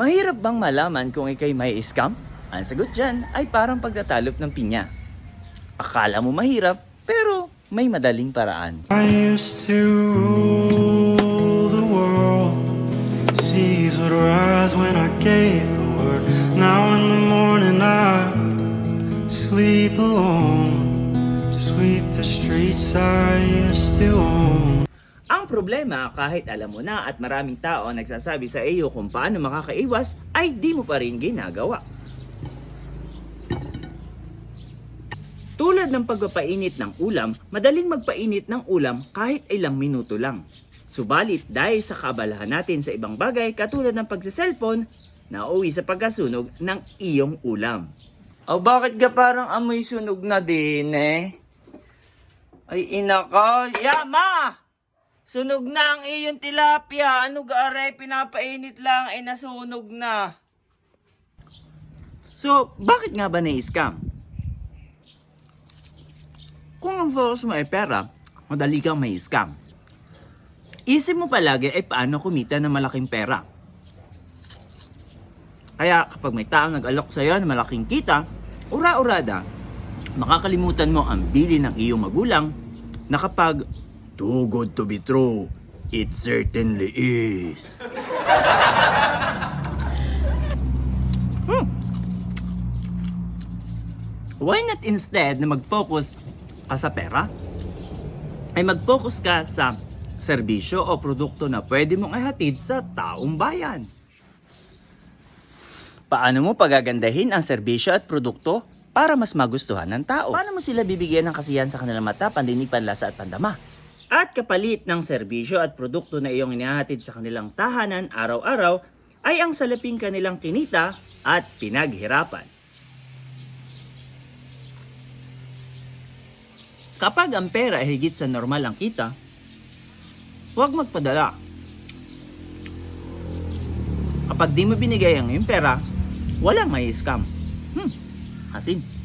Mahirap bang malaman kung ikay may scam? Ang sagot dyan ay parang pagtatalop ng pinya. Akala mo mahirap, pero may madaling paraan. I used to rule the world. Seas would rise when I gave the word. Now in the morning I sleep alone. Sweep the streets I used to own. Ang problema, kahit alam mo na at maraming tao nagsasabi sa iyo kung paano makakaiwas, ay di mo pa rin ginagawa. Tulad ng pagpapainit ng ulam, madaling magpainit ng ulam kahit ilang minuto lang. Subalit dahil sa kabalahan natin sa ibang bagay katulad ng pagsiselfon, nauwi sa pagkasunog ng iyong ulam. O bakit ka parang amoy sunog na din eh? Ay inaka, yama! Sunog na ang iyong tilapia. Ano gaaray, pinapainit lang ay nasunog na. So, bakit nga ba na-scam? Kung ang focus mo ay pera, madali kang may scam. Isip mo palagi ay paano kumita ng malaking pera. Kaya kapag may taong nag-alok sa'yo ng malaking kita, ura-urada, makakalimutan mo ang bili ng iyong magulang na kapag too good to be true, it certainly is. Hmm. Why not instead na mag-focus ka sa pera? Ay mag-focus ka sa serbisyo o produkto na pwede mong ihatid sa taong bayan. Paano mo pagagandahin ang serbisyo at produkto para mas magustuhan ng tao? Paano mo sila bibigyan ng kasiyahan sa kanilang mata, pandinig, panlasa at pandama? At kapalit ng serbisyo at produkto na iyong inihahatid sa kanilang tahanan araw-araw ay ang salaping kanilang kinita at pinaghirapan. Kapag ang pera ay higit sa normal ang kita, huwag magpadala. Kapag di mo binigay ang iyong pera, walang may scam. Hmm, asin.